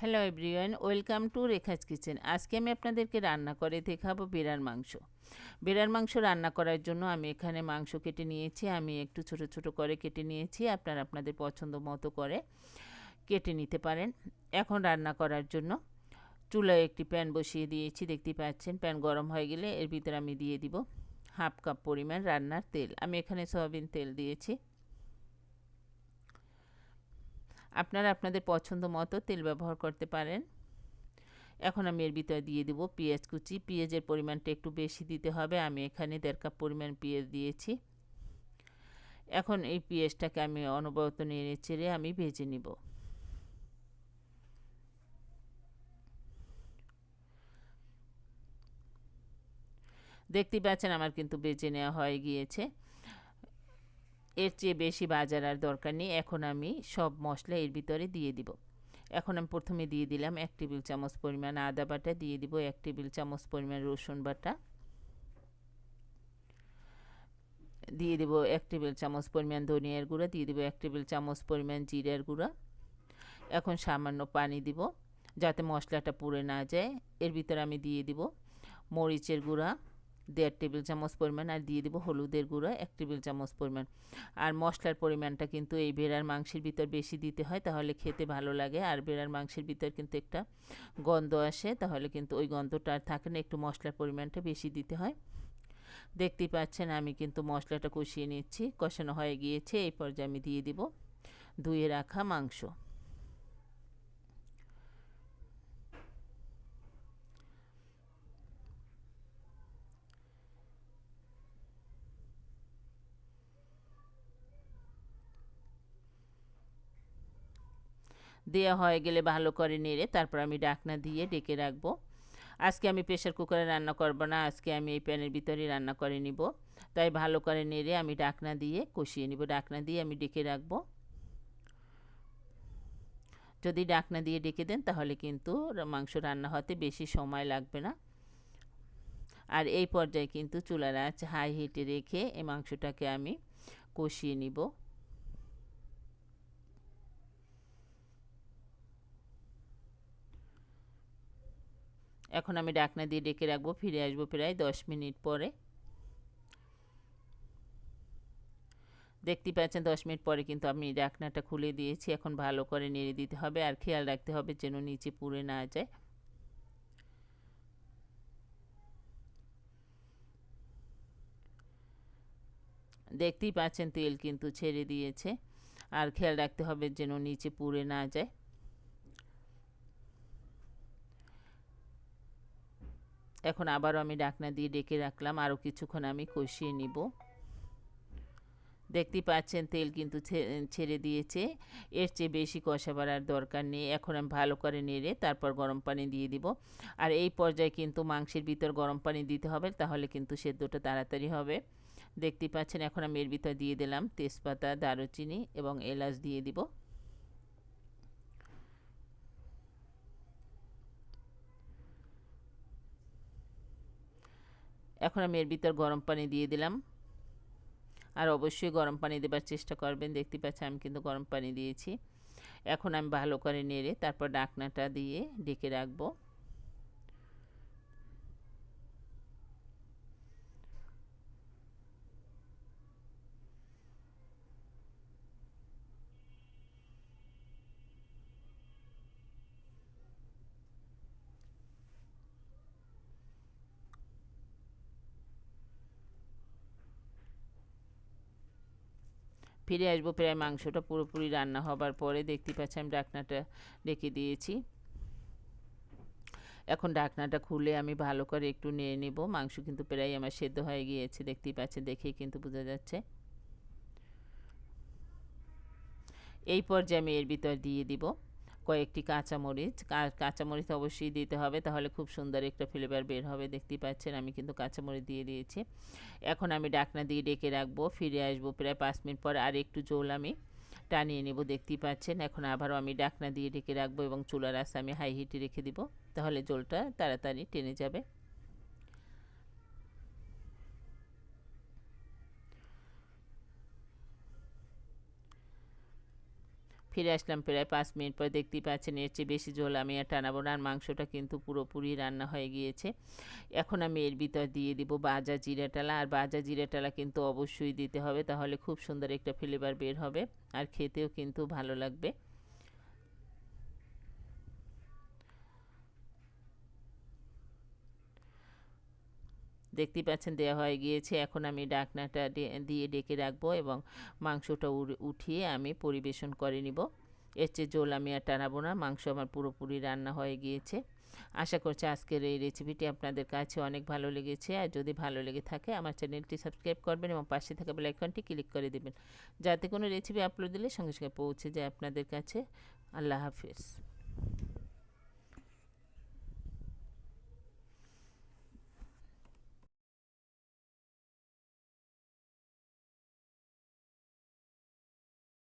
Hello everyone welcome to Rekha's kitchen আজকে আমি আপনাদেরকে রান্না করে দেখাবো বেড়ার মাংস। বেড়ার মাংস রান্না করার জন্য আমি এখানে মাংস কেটে নিয়েছি, আমি একটু ছোট ছোট করে কেটে নিয়েছি, আপনারা আপনাদের পছন্দ মতো করে কেটে নিতে পারেন। এখন রান্না করার জন্য চুলায় একটি প্যান বসিয়ে দিয়েছি, দেখতে পাচ্ছেন প্যান গরম হয়ে গেলে এর ভিতরে আমি দিয়ে দিব হাফ কাপ পরিমাণ রান্নার তেল। আমি এখানে সয়াবিন তেল দিয়েছি। আপনারা আপনাদের পছন্দ মতো তেল ব্যবহার করতে পারেন। এখন আমি এর ভিতরে দিয়ে দেবো পেঁয়াজ কুচি। পেঁয়াজের পরিমাণটা একটু বেশি দিতে হবে। আমি এখানে দেড় কাপ পরিমাণ পেঁয়াজ দিয়েছি। এখন এই পেঁয়াজটাকে আমি অনবরত নেড়ে চেড়ে আমি ভেজে নিব। দেখতে পাচ্ছেন আমার কিন্তু বেজে নেওয়া হয়ে গিয়েছে। এর চেয়ে বেশি বাজার আর দরকার নেই। এখন আমি সব মশলা এর ভিতরে দিয়ে দিব। এখন আমি প্রথমে দিয়ে দিলাম এক টেবিল চামচ পরিমাণ আদা বাটা, দিয়ে দিব এক টেবিল চামচ পরিমাণ রসুন বাটা। দিয়ে দেব এক টেবিল চামচ পরিমাণ ধনিয়ার গুঁড়া, দিয়ে দেবো এক টেবিল চামচ পরিমাণ জিরার গুঁড়া। এখন সামান্য পানি দিব যাতে মশলাটা পুড়ে না যায়। এর ভিতরে আমি দিয়ে দিব মরিচের গুঁড়া দেড় টেবিল চামচ পরিমাণ আর দিয়ে দেবো হলুদের গুঁড়ো, এক টেবিল চামচ পরিমাণ। আর মশলার পরিমাণটা কিন্তু এই বেড়ার মাংসের ভিতর বেশি দিতে হয়, তাহলে খেতে ভালো লাগে। আর বেড়ার মাংসের ভিতর কিন্তু একটা গন্ধ আসে, তাহলে কিন্তু ওই গন্ধটা আর থাকে না, একটু মশলার পরিমাণটা বেশি দিতে হয়। দেখতেই পাচ্ছেন আমি কিন্তু মশলাটা কষিয়ে নিচ্ছি, কষানো হয়ে গিয়েছে, এই পর্যায়ে আমি দিয়ে দিব ধুয়ে রাখা মাংস। দেওয়া হয়ে গেলে ভালো করে নেড়ে তারপর আমি ডাকনা দিয়ে ডেকে রাখব। আজকে আমি প্রেশার কুকারে রান্না করব না, আজকে আমি এই প্যানের ভিতরেই রান্না করে নিব। তাই ভালো করে নেড়ে আমি ডাকনা দিয়ে কষিয়ে নিব। ডাকনা দিয়ে আমি ডেকে রাখব। যদি ডাকনা দিয়ে ডেকে দেন তাহলে কিন্তু মাংস রান্না হতে বেশি সময় লাগবে না। আর এই পর্যায়ে কিন্তু চুলার আঁচ হাই হিটে রেখে এই মাংসটাকে আমি কষিয়ে নিব। এখন আমি ডাকনা দিয়ে ডেকে রাখব, ফিরে আসব প্রায় দশ মিনিট পরে। দেখতে পাচ্ছেন দশ মিনিট পরে কিন্তু আমি ডাকনাটা খুলে দিয়েছি, এখন ভালো করে নেড়ে দিতে হবে আর খেয়াল রাখতে হবে যেন নিচে পুড়ে না যায়। দেখতেই পাচ্ছেন তেল কিন্তু ছেড়ে দিয়েছে, আর খেয়াল রাখতে হবে যেন নিচে পুড়ে না যায়। এখন আবারও আমি ডাকনা দিয়ে ডেকে রাখলাম, আরও কিছুক্ষণ আমি কষিয়ে নিব। দেখতেই পাচ্ছেন, তেল কিন্তু ছেড়ে দিয়েছে। এর চেয়ে বেশি কষা বাড়ার দরকার নেই। এখন আমি ভালো করে নেড়ে তারপর গরম পানি দিয়ে দিব। আর এই পর্যায়ে কিন্তু মাংসের ভিতর গরম পানি দিতে হবে, তাহলে কিন্তু সেদ্ধটা তাড়াতাড়ি হবে। দেখতেই পাচ্ছেন, এখন আমি এর ভিতর দিয়ে দিলাম তেজপাতা, দারুচিনি এবং এলাচ দিয়ে দিব। এখন আমি এর ভিতর গরম পানি দিয়ে দিলাম। আর অবশ্যই গরম পানি দেবার চেষ্টা করবেন। দেখতে পাচ্ছি আমি কিন্তু গরম পানি দিয়েছি। এখন আমি ভালো করে নেড়ে তারপর ডাকনাটা দিয়ে ডেকে রাখব। ফিরে আসব, প্রায় মাংসটা পুরোপুরি রান্না হবার পরে দেখতে পাচ্ছি আমি ডাকনাটা রেখে দিয়েছি। এখন ডাকনাটা খুলে আমি ভালো করে একটু নিয়ে নেব, মাংস কিন্তু প্রায় আমার সেদ্ধ হয়ে গিয়েছে, দেখতেই পাচ্ছেন, দেখেই কিন্তু বোঝা যাচ্ছে। এই পর্যায়ে আমি এর ভিতর দিয়ে দিব। কয়েকটি কাঁচামরিচ। কাঁচামরিচ অবশ্যই দিতে হবে, তাহলে খুব সুন্দর একটা ফ্লেভার বের হবে দেখতেই পাচ্ছেন, আমি কিন্তু কাঁচামরিচ দিয়ে দিয়েছি। এখন আমি ডাকনা দিয়ে ডেকে রাখব, ফিরে আসব প্রায় পাঁচ মিনিট পর, আর একটু জল আমি টানিয়ে নেব দেখতেই পাচ্ছেন। এখন আবারও আমি ডাকনা দিয়ে ডেকে রাখব এবং চুলার আস আমি হাই হিটে রেখে দিব, তাহলে জলটা তাড়াতাড়ি টেনে যাবে। ফিরে আসলাম প্রায় পাঁচ মিনিট পর দেখতেই পাচ্ছেন এর চেয়ে বেশি ঝোল আমি আর টানাবো না, আর মাংসটা কিন্তু পুরোপুরি রান্না হয়ে গিয়েছে। এখন আমি এর ভিতর দিয়ে দিব বাজা জিরাটালা আর বাজা জিরাটালা কিন্তু অবশ্যই দিতে হবে, তাহলে খুব সুন্দর একটা ফ্লেভার বের হবে, আর খেতেও কিন্তু ভালো লাগবে। দেখতেই পাচ্ছেন দেওয়া হয়ে গিয়েছে। এখন আমি ডাকনাটা দিয়ে ডেকে রাখব এবং মাংসটা উঠিয়ে আমি পরিবেশন করে নিব। এর চেয়ে জল আমি আর টানাবো না, মাংস আমার পুরোপুরি রান্না হয়ে গিয়েছে। আশা করছি আজকের এই রেসিপিটি আপনাদের কাছে অনেক ভালো লেগেছে। আর যদি ভালো লেগে থাকে, আমার চ্যানেলটি সাবস্ক্রাইব করবেন এবং পাশে থাকা বেলাইকনটি ক্লিক করে দেবেন। যাতে কোনো রেসিপি আপলোড দিলে সঙ্গে সঙ্গে পৌঁছে যায় আপনাদের কাছে। আল্লাহ হাফিজ।